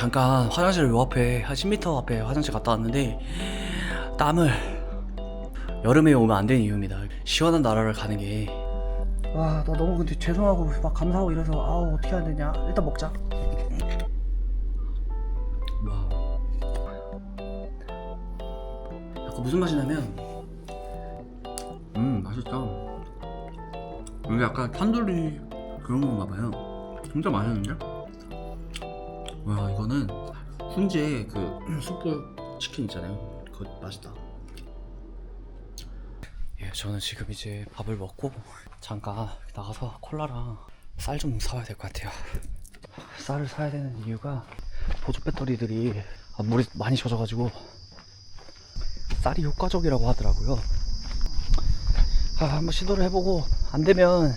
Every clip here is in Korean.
잠깐 화장실 요 앞에 한 10m 앞에 화장실 갔다 왔는데 땀을 여름에 오면 안 되는 이유입니다. 시원한 나라를 가는 게. 와, 나 너무 근데 죄송하고 막 감사하고 이래서 아우 어떻게 해야 되냐. 일단 먹자. 와. 약간 무슨 맛이냐면, 음 맛있다. 이게 약간 탄두리 그런 건가 봐요. 진짜 맛있는데? 와 이거는 훈제 그 숯불 치킨 있잖아요. 그거 맛있다. 예, 저는 지금 이제 밥을 먹고 잠깐 나가서 콜라랑 쌀 좀 사와야 될 것 같아요. 쌀을 사야 되는 이유가 보조 배터리들이 아, 물이 많이 젖어가지고 쌀이 효과적이라고 하더라고요. 아, 한번 시도를 해보고 안 되면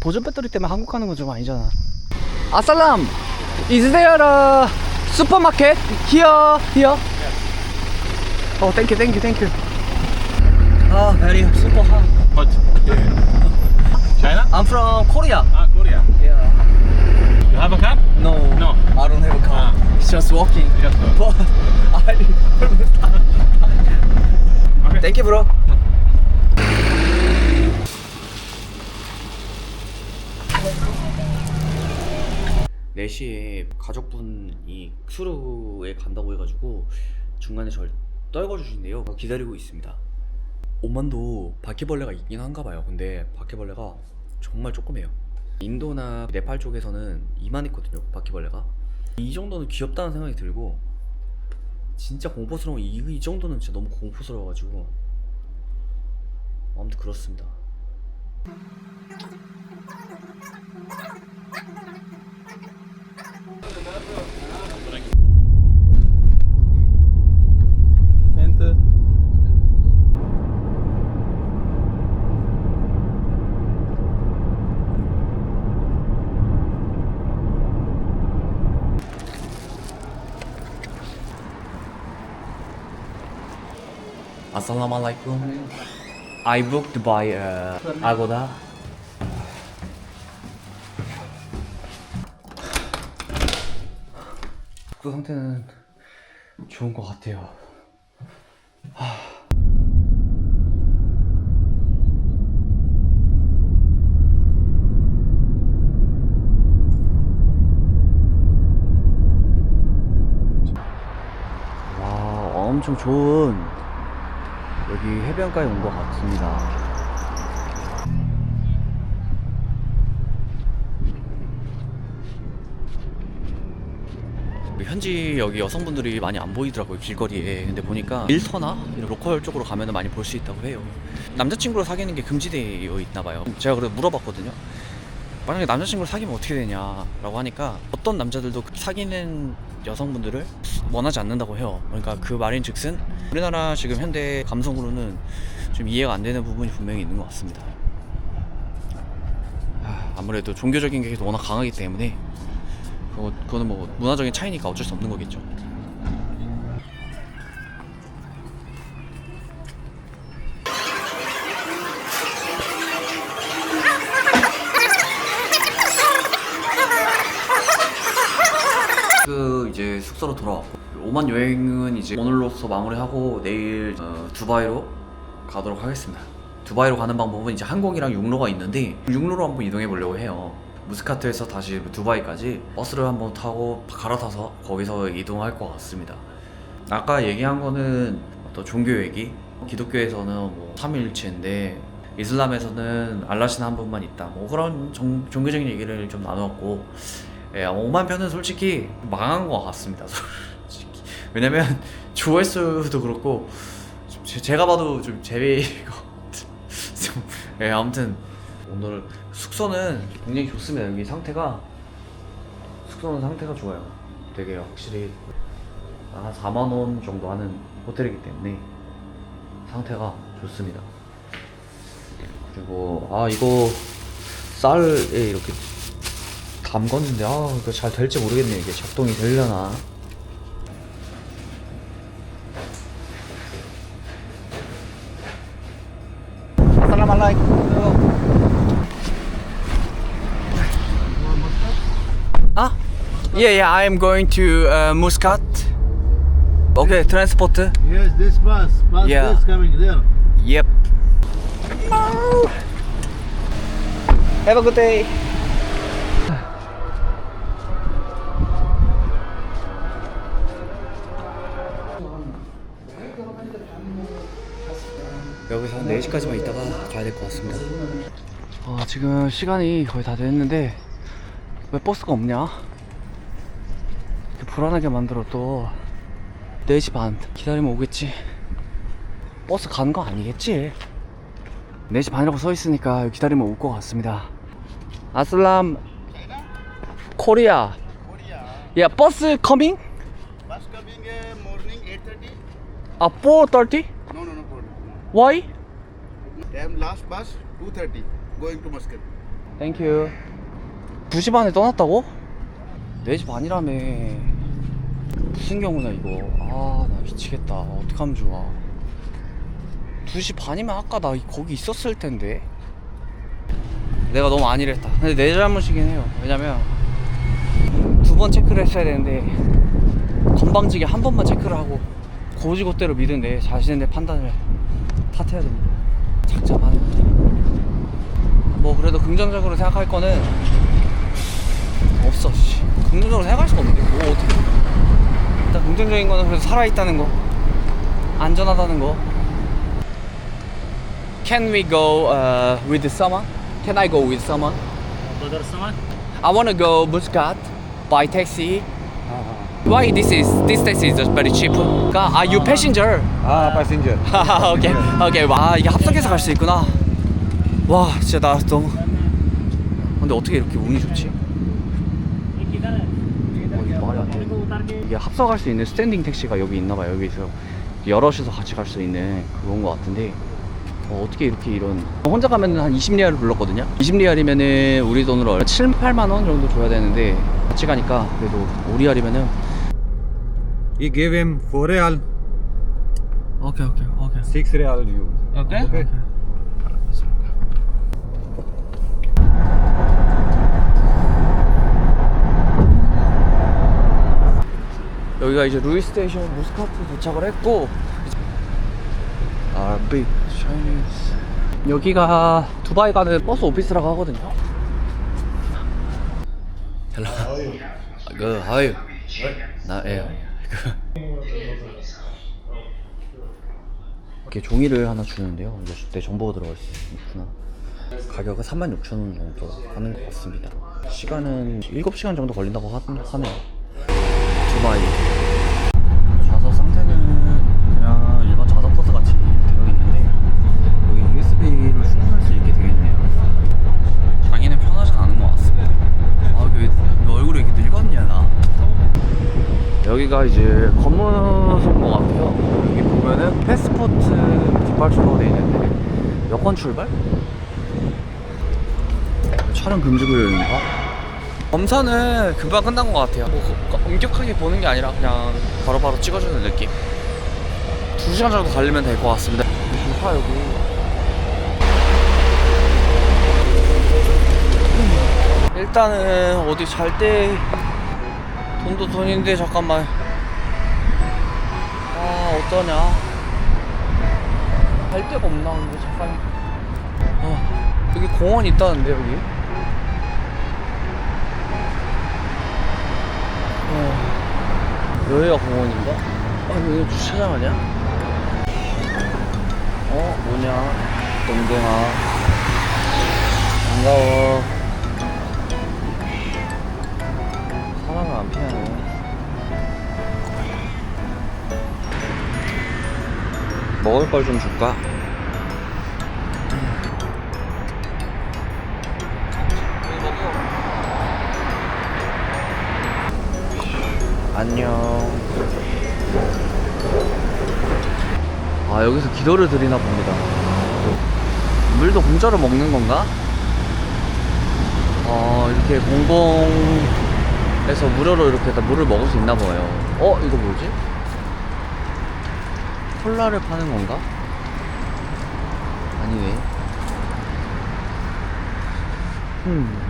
보조 배터리 때문에 한국 가는 건 좀 아니잖아. 아살람, is there a supermarket here? Here? Oh, thank you, thank you, thank you. Ah, very super hot. What? China? I'm from Korea. Ah, Korea. Yeah. You have a car? No, No. I don't have a car. Ah. It's just walking. Just go. But I almost. Okay. Thank you, bro. 네시에 가족분이 수루에 간다고 해가지고 중간에 절 떨궈주신대요. 기다리고 있습니다. 오만도 바퀴벌레가 있긴 한가 봐요. 근데 바퀴벌레가 정말 조그매요. 인도나 네팔 쪽에서는 이만했거든요. 바퀴벌레가. 이 정도는 귀엽다는 생각이 들고 진짜 공포스러운 이, 이 정도는 진짜 너무 공포스러워가지고 아무튼 그렇습니다. Assalamualaikum. I booked by uh, Agoda. 그 상태는 좋은 것 같아요. 와, 엄청 좋은 여기 해변가에 온 것 같습니다. 현지 여기 여성분들이 많이 안 보이더라고요 길거리에. 근데 보니까 일터나 이런 로컬 쪽으로 가면 많이 볼 수 있다고 해요. 남자친구를 사귀는 게 금지되어 있나 봐요. 제가 그래서 물어봤거든요. 만약에 남자친구를 사귀면 어떻게 되냐라고 하니까 어떤 남자들도 사귀는 여성분들을 원하지 않는다고 해요. 그러니까 그 말인 즉슨 우리나라 지금 현대 감성으로는 좀 이해가 안 되는 부분이 분명히 있는 것 같습니다. 아, 아무래도 종교적인 게 워낙 강하기 때문에 그거, 그거는 뭐 문화적인 차이니까 어쩔 수 없는 거겠죠. 숙소로 돌아왔고 오만 여행은 이제 오늘로서 마무리하고 내일 어, 두바이로 가도록 하겠습니다. 두바이로 가는 방법은 이제 항공이랑 육로가 있는데 육로로 한번 이동해 보려고 해요. 무스카트에서 다시 두바이까지 버스를 한번 타고 갈아타서 거기서 이동할 것 같습니다. 아까 얘기한 거는 어떤 종교 얘기 기독교에서는 뭐 삼위일체인데 이슬람에서는 알라신 한 분만 있다 뭐 그런 종, 종교적인 얘기를 좀 나누었고 예, 오만 편은 솔직히 망한 것 같습니다. 솔직히. 왜냐면 조회수도 그렇고 좀 제, 제가 봐도 좀 좀, 예, 아무튼 오늘 숙소는 굉장히 좋습니다. 여기 상태가 숙소는 상태가 좋아요. 되게 확실히 한 4만 원 정도 하는 호텔이기 때문에 상태가 좋습니다. 그리고 아 이거 쌀에 이렇게 담궜는데 아 이거 잘 될지 모르겠네 이게 작동이 되려나. Ah, Yeah, yeah, I am going to uh, Muscat. Okay, transport. Yes, this bus. Bus Yeah. is coming there. Yep. Have a good day. 여기서 한 4시까지만 있다가 가야 될 것 같습니다. 어, 지금 시간이 거의 다 됐는데 왜 버스가 없냐? 이렇게 불안하게 만들어 또 4시 반 기다리면 오겠지. 버스 가는 거 아니겠지? 4시 반이라고 써 있으니까 기다리면 올 것 같습니다. 아슬람 코리아. 야, 버스 커밍? Bus coming uh, morning 8:30. 아, 4:30? Why? Time last bus 2:30. Going to Muscat. 땡큐. 2시 반에 떠났다고? 4시 반이라며. 무슨 경우냐 이거. 아, 나 미치겠다. 어떡하면 좋아. 2시 반이면 아까 나 거기 있었을 텐데. 내가 너무 안일했다. 근데 내 잘못이긴 해요. 왜냐면 두 번 체크를 했어야 되는데 건방지게 한 번만 체크를 하고 고지고대로 믿은 내 자신의 판단을 탓해야 됩니다. 착잡하네. 뭐 그래도 긍정적으로 생각할 거는 없어. 씨. 긍정적으로 생각할 수가 없는데 뭐 어떻게? 일단 긍정적인 거는 그래도 살아 있다는 거, 안전하다는 거. Can we go uh, with someone? Can I go with someone? Brother someone? I wanna go Muscat by taxi. Why this is this taxi is very cheap? Are you passenger? Ah, passenger. 오케이 오케이 와 이게 합석해서 갈 수 있구나 와 진짜 나 너무 근데 어떻게 이렇게 운이 좋지? 어, 이게 말이 안 돼. 이게 합석할 수 있는 스탠딩 택시가 여기 있나 봐요 여기서 여럿이서 같이 갈 수 있는 그건 것 같은데 어, 어떻게 이렇게 이런 혼자 가면 한 20리알을 불렀거든요 20리알이면은 우리 돈으로 7, 8만 원 정도 줘야 되는데 같이 가니까 그래도 5리알이면은 You give him 4 real, 오케이 오케이 오케이 6 real you. Okay. Okay. 여기가 이제 루이 스테이션 무스카트 도착을 했고 RB Chinese. 여기가 두바이 가는 버스 오피스라고 하거든요. 헬로 그 하유 나예 이렇게 종이를 하나 주는데요. 내 정보가 들어갈 수 있구나. 가격은 36,000원 정도 하는 것 같습니다. 시간은 7시간 정도 걸린다고 하, 하네요. 두바이 좌석 상태는 그냥 일반 좌석 버스 같이 되어 있는데 여기 USB를 충전할 수 있게 되어 있네요 자기는 편하진 않은 것 같습니다 아왜 얼굴이 이렇게 늙었냐 나 여기가 이제 검문소인 것 같아요 여기 보면은 패스포트 뒷발표로 되어 있는데 여권 출발? 촬영 금지구역인가? 검사는 금방 끝난 것 같아요. 뭐 그- 엄격하게 보는 게 아니라 그냥 바로바로 찍어주는 느낌. 두 시간 정도 걸리면 될 것 같습니다. 좋다 여기. 음, 일단은 어디 잘 때 돈도 돈인데 잠깐만. 아 어떠냐? 갈 데가 없나 근데 잠깐. 아 여기 공원 있다는데 여기. 어, 여기가 공원인가? 아, 여기 주차장 아니야? 어, 뭐냐? 동동아. 반가워. 먹을 걸 좀 줄까? 안녕. 아 여기서 기도를 드리나 봅니다. 물도 공짜로 먹는 건가? 어 이렇게 공공에서 무료로 이렇게 다 물을 먹을 수 있나 봐요. 어 이거 뭐지? 콜라를 파는 건가? 아니네. 음.